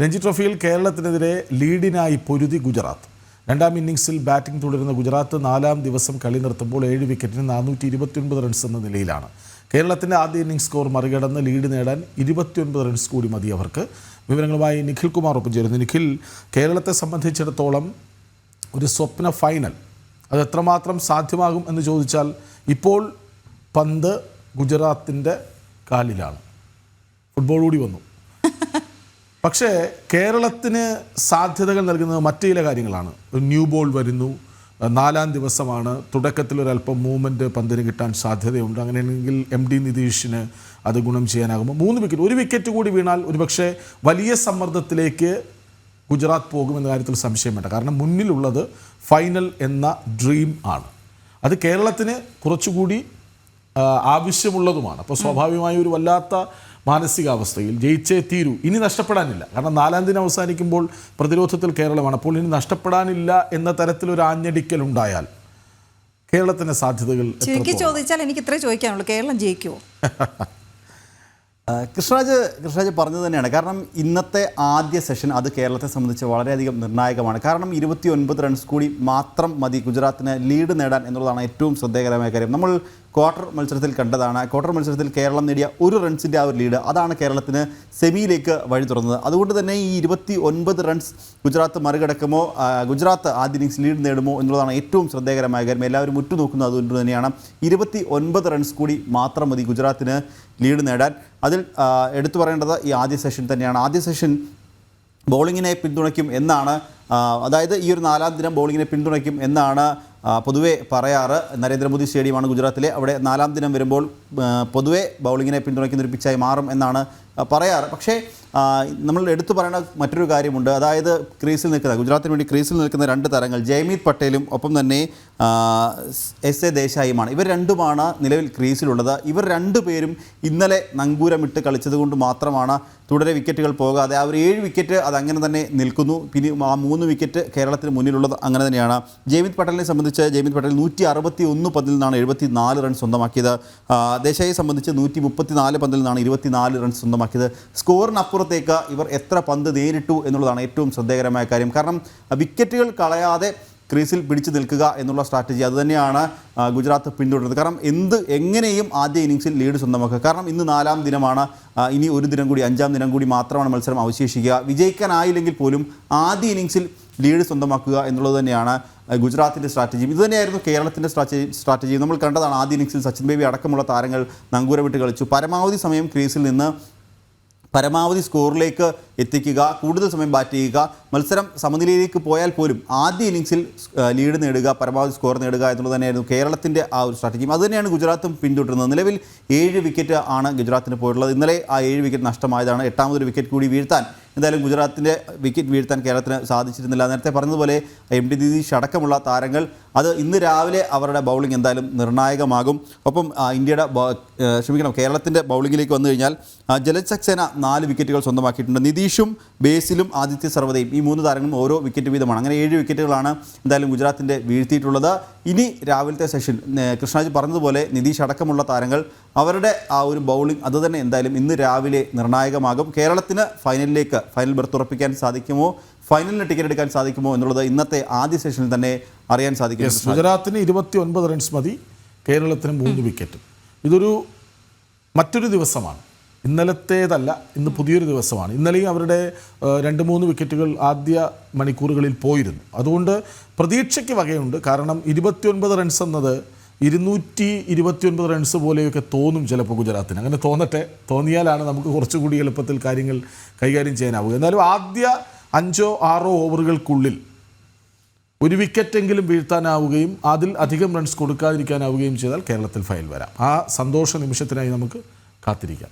രഞ്ജി ട്രോഫിയിൽ കേരളത്തിനെതിരെ ലീഡിനായി പൊരുതി ഗുജറാത്ത്. രണ്ടാം ഇന്നിംഗ്സിൽ ബാറ്റിംഗ് തുടരുന്ന ഗുജറാത്ത് നാലാം ദിവസം കളി നിർത്തുമ്പോൾ ഏഴ് വിക്കറ്റിന് നാനൂറ്റി ഇരുപത്തിയൊൻപത് റൺസ് എന്ന നിലയിലാണ്. കേരളത്തിന്റെ ആദ്യ ഇന്നിംഗ്സ് സ്കോർ മറികടന്ന് ലീഡ് നേടാൻ ഇരുപത്തിയൊൻപത് റൺസ് കൂടി മതി അവർക്ക്. വിവരങ്ങളുമായി നിഖിൽ കുമാർ ഒപ്പം ചേരുന്നു. നിഖിൽ കേരളത്തെ സംബന്ധിച്ചിടത്തോളം ഒരു സ്വപ്ന ഫൈനൽ അത് എത്രമാത്രം സാധ്യമാകും എന്ന് ചോദിച്ചാൽ ഇപ്പോൾ പന്ത് ഗുജറാത്തിന്റെ കാലിലാണ്. ഫുട്ബോൾ കൂടി വന്നു. പക്ഷേ കേരളത്തിന് സാധ്യതകൾ നൽകുന്നത് മറ്റു ചില കാര്യങ്ങളാണ്. ഒരു ന്യൂ ബോൾ വരുന്നു. നാലാം ദിവസമാണ്. തുടക്കത്തിൽ ഒരല്പം മൂവ്മെന്റ് പന്തിന് കിട്ടാൻ സാധ്യതയുണ്ട്. അങ്ങനെയാണെങ്കിൽ എം ഡി നിതീഷിന് അത് ഗുണം ചെയ്യാനാകുമ്പോൾ മൂന്ന് വിക്കറ്റ്. ഒരു വിക്കറ്റ് കൂടി വീണാൽ ഒരുപക്ഷെ വലിയ സമ്മർദ്ദത്തിലേക്ക് ഗുജറാത്ത് പോകുമെന്ന കാര്യത്തിൽ സംശയം വേണ്ട. കാരണം മുന്നിലുള്ളത് ഫൈനൽ എന്ന ഡ്രീം ആണ്. അത് കേരളത്തിന് കുറച്ചുകൂടി ആവശ്യമുള്ളതുമാണ്. അപ്പോൾ സ്വാഭാവികമായ ഒരു വല്ലാത്ത മാനസികാവസ്ഥയിൽ ജയിച്ചേ തീരൂ. ഇനി നഷ്ടപ്പെടാനില്ല. കാരണം നാലാം ദിനം അവസാനിക്കുമ്പോൾ പ്രതിരോധത്തിൽ കേരളമാണ്. അപ്പോൾ ഇനി നഷ്ടപ്പെടാനില്ല എന്ന തരത്തിലൊരു ആഞ്ഞടിക്കൽ ഉണ്ടായാൽ കേരളത്തിന്റെ സാധ്യതകൾ ചുരുക്കി ചോദിച്ചാൽ എനിക്ക് ഇത്രേ ചോദിക്കാനുള്ളൂ. കേരളം ജയിക്കുമോ കൃഷ്ണരാജ് കൃഷ്ണരാജ് പറഞ്ഞത് തന്നെയാണ്. കാരണം ഇന്നത്തെ ആദ്യ സെഷൻ അത് കേരളത്തെ സംബന്ധിച്ച് വളരെയധികം നിർണായകമാണ്. കാരണം ഇരുപത്തി ഒൻപത് റൺസ് കൂടി മാത്രം മതി ഗുജറാത്തിന് ലീഡ് നേടാൻ എന്നുള്ളതാണ് ഏറ്റവും ശ്രദ്ധേയകരമായ കാര്യം. നമ്മൾ ക്വാർട്ടർ മത്സരത്തിൽ കണ്ടതാണ്. ക്വാർട്ടർ മത്സരത്തിൽ കേരളം നേടിയ ഒരു റൺസിന്റെ ആ ഒരു ലീഡ് അതാണ് കേരളത്തിന് സെമിയിലേക്ക് വഴി തുറന്നത്. അതുകൊണ്ട് തന്നെ ഈ ഇരുപത്തി ഒൻപത് റൺസ് ഗുജറാത്ത് മറികടക്കുമോ ഗുജറാത്ത് ആദ്യ ഇന്നിങ്സ് ലീഡ് നേടുമോ എന്നുള്ളതാണ് ഏറ്റവും ശ്രദ്ധേയകരമായ കാര്യം. എല്ലാവരും ഉറ്റുനോക്കുന്നത് അതുകൊണ്ട് തന്നെയാണ്. ഇരുപത്തി ഒൻപത് റൺസ് കൂടി മാത്രം മതി ഗുജറാത്തിന് ലീഡ് നേടാൻ. അതിൽ എടുത്തു പറയേണ്ടത് ഈ ആദ്യ സെഷൻ തന്നെയാണ്. ആദ്യ സെഷൻ ബൗളിങ്ങിനെ പിന്തുണയ്ക്കും എന്നാണ് അതായത് ഈ ഒരു നാലാം ദിനം ബൗളിങ്ങിനെ പിന്തുണയ്ക്കും എന്നാണ് പൊതുവെ പറയാറ് നരേന്ദ്രമോദി സ്റ്റേഡിയമാണ് ഗുജറാത്തിലെ. അവിടെ നാലാം ദിനം വരുമ്പോൾ പൊതുവെ ബൗളിങ്ങിനെ പിന്തുണയ്ക്കുന്ന ഒരു പിച്ചായി മാറും എന്നാണ് പറയാറ്. പക്ഷേ നമ്മൾ എടുത്തു പറയുന്ന മറ്റൊരു കാര്യമുണ്ട്. അതായത് ക്രീസിൽ നിൽക്കുന്ന ഗുജറാത്തിന് വേണ്ടി ക്രീസിൽ നിൽക്കുന്ന രണ്ട് താരങ്ങൾ ജയ്മീത് പട്ടേലും ഒപ്പം തന്നെ എസ് എ ദേശായിയുമാണ്. ഇവർ രണ്ടുമാണ് നിലവിൽ ക്രീസിലുള്ളത്. ഇവർ രണ്ടു പേരും ഇന്നലെ നങ്കൂരമിട്ട് കളിച്ചത് കൊണ്ട് മാത്രമാണ് തുടരെ വിക്കറ്റുകൾ പോകാതെ അവർ ഏഴ് വിക്കറ്റ് അതങ്ങനെ തന്നെ നിൽക്കുന്നു. പിന്നെ ആ മൂന്ന് വിക്കറ്റ് കേരളത്തിന് മുന്നിലുള്ളത് അങ്ങനെ തന്നെയാണ്. ജയ്മിത് പട്ടേലിനെ സംബന്ധിച്ച് ജയ്മിത് പട്ടേൽ നൂറ്റി അറുപത്തി ഒന്ന് പന്തിൽ നിന്നാണ് എഴുപത്തി നാല് റൺ സ്വന്തമാക്കിയത് ദേശായിയെ സംബന്ധിച്ച് നൂറ്റി മുപ്പത്തി നാല് പന്തിൽ നിന്നാണ് ഇരുപത്തി നാല് റൺ സ്വന്തമാക്കിയത്. സ്കോറിനപ്പുറത്തേക്ക് ഇവർ എത്ര പന്ത് നേരിട്ടു എന്നുള്ളതാണ് ഏറ്റവും ശ്രദ്ധേയകരമായ കാര്യം. കാരണം വിക്കറ്റുകൾ കളയാതെ ക്രീസിൽ പിടിച്ചു നിൽക്കുക എന്നുള്ള സ്ട്രാറ്റജി അതുതന്നെയാണ് ഗുജറാത്ത് പിന്തുടരുന്നത്. കാരണം എന്ത് എങ്ങനെയും ആദ്യ ഇന്നിങ്സിൽ ലീഡ് സ്വന്തമാക്കുക. കാരണം ഇന്ന് നാലാം ദിനമാണ് ഇനി ഒരു ദിനം കൂടി അഞ്ചാം ദിനം കൂടി മാത്രമാണ് മത്സരം അവശേഷിക്കുക. വിജയിക്കാനായില്ലെങ്കിൽ പോലും ആദ്യ ഇന്നിങ്സിൽ ലീഡ് സ്വന്തമാക്കുക എന്നുള്ളത് തന്നെയാണ് ഗുജറാത്തിന്റെ സ്ട്രാറ്റജിയും ഇത് തന്നെയായിരുന്നു കേരളത്തിന്റെ സ്ട്രാറ്റജി സ്ട്രാറ്റജി. നമ്മൾ കണ്ടതാണ് ആദ്യ ഇന്നിങ്സിൽ സച്ചിൻ ബേബി അടക്കമുള്ള താരങ്ങൾ നങ്കൂരമിട്ട് കളിച്ചു. പരമാവധി സമയം ക്രീസിൽ നിന്ന് പരമാവധി സ്കോറിലേക്ക് എത്തിക്കുക കൂടുതൽ സമയം ബാറ്റ് ചെയ്യുക മത്സരം സമനിലയിലേക്ക് പോയാൽ പോലും ആദ്യ ഇന്നിങ്സിൽ ലീഡ് നേടുക പരമാവധി സ്കോർ നേടുക എന്നുള്ളത് തന്നെയായിരുന്നു കേരളത്തിന്റെ ആ ഒരു സ്ട്രാറ്റജിയും അതുതന്നെയാണ് ഗുജറാത്തും പിന്തുടരുന്നത്. നിലവിൽ ഏഴ് വിക്കറ്റ് ആണ് ഗുജറാത്തിന് പോയിട്ടുള്ളത്. ഇന്നലെ ആ ഏഴ് വിക്കറ്റ് നഷ്ടമായതാണ്. എട്ടാമതൊരു വിക്കറ്റ് കൂടി വീഴ്ത്താൻ. എന്തായാലും ഗുജറാത്തിന്റെ വിക്കറ്റ് വീഴ്ത്താൻ കേരളത്തിന് സാധിച്ചിരുന്നില്ല. നേരത്തെ പറഞ്ഞതുപോലെ എം ടി ദീദീഷ് അടക്കമുള്ള താരങ്ങൾ അത് ഇന്ന് രാവിലെ അവരുടെ ബൗളിംഗ് എന്തായാലും നിർണായകമാകും. ഒപ്പം ഇന്ത്യയുടെ ക്ഷമിക്കണം കേരളത്തിന്റെ ബൗളിങ്ങിലേക്ക് വന്നു കഴിഞ്ഞാൽ ജലജ് സക്സേന നാല് വിക്കറ്റുകൾ സ്വന്തമാക്കിയിട്ടുണ്ട്. നിതീഷും ബേസിലും ആദിത്യ സർവതയും ഈ മൂന്ന് താരങ്ങളും ഓരോ വിക്കറ്റ് വീതമാണ്. അങ്ങനെ ഏഴ് വിക്കറ്റുകളാണ് എന്തായാലും ഗുജറാത്തിന്റെ വീഴ്ത്തിയിട്ടുള്ളത്. ഇനി രാവിലത്തെ സെഷൻ കൃഷ്ണാജി പറഞ്ഞതുപോലെ നിതീഷ് അടക്കമുള്ള താരങ്ങൾ അവരുടെ ആ ഒരു ബൗളിംഗ് അത് തന്നെ എന്തായാലും ഇന്ന് രാവിലെ നിർണായകമാകും. കേരളത്തിന് ഫൈനലിലേക്ക് ഫൈനൽ ബർത്ത് ഉറപ്പിക്കാൻ സാധിക്കുമോ? ഫൈനലിന് ടിക്കറ്റ് എടുക്കാൻ സാധിക്കുമോ എന്നുള്ളത് ഇന്നത്തെ ആദ്യ സെഷനിൽ തന്നെ അറിയാൻ സാധിക്കും ഗുജറാത്തിന് ഇരുപത്തി ഒൻപത് റൺസ് മതി കേരളത്തിന് മൂന്ന് വിക്കറ്റ് ഇതൊരു മറ്റൊരു ദിവസമാണ്. ഇന്നലത്തേതല്ല ഇന്ന് പുതിയൊരു ദിവസമാണ്. ഇന്നലെയും അവരുടെ രണ്ട് മൂന്ന് വിക്കറ്റുകൾ ആദ്യ മണിക്കൂറുകളിൽ പോയിരുന്നു. അതുകൊണ്ട് പ്രതീക്ഷയ്ക്ക് വകയുണ്ട്. കാരണം ഇരുപത്തിയൊൻപത് റൺസ് എന്നത് ഇരുന്നൂറ്റി ഇരുപത്തിയൊൻപത് റൺസ് പോലെയൊക്കെ തോന്നും ചിലപ്പോൾ ഗുജറാത്തിന്. അങ്ങനെ തോന്നട്ടെ. തോന്നിയാലാണ് നമുക്ക് കുറച്ചുകൂടി എളുപ്പത്തിൽ കാര്യങ്ങൾ കൈകാര്യം ചെയ്യാനാവുക. എന്നാലും ആദ്യ അഞ്ചോ ആറോ ഓവറുകൾക്കുള്ളിൽ ഒരു വിക്കറ്റെങ്കിലും വീഴ്ത്താനാവുകയും അതിൽ അധികം റൺസ് കൊടുക്കാതിരിക്കാനാവുകയും ചെയ്താൽ കേരളത്തിൽ ഫയൽ വരാം. ആ സന്തോഷ നിമിഷത്തിനായി നമുക്ക് കാത്തിരിക്കാം.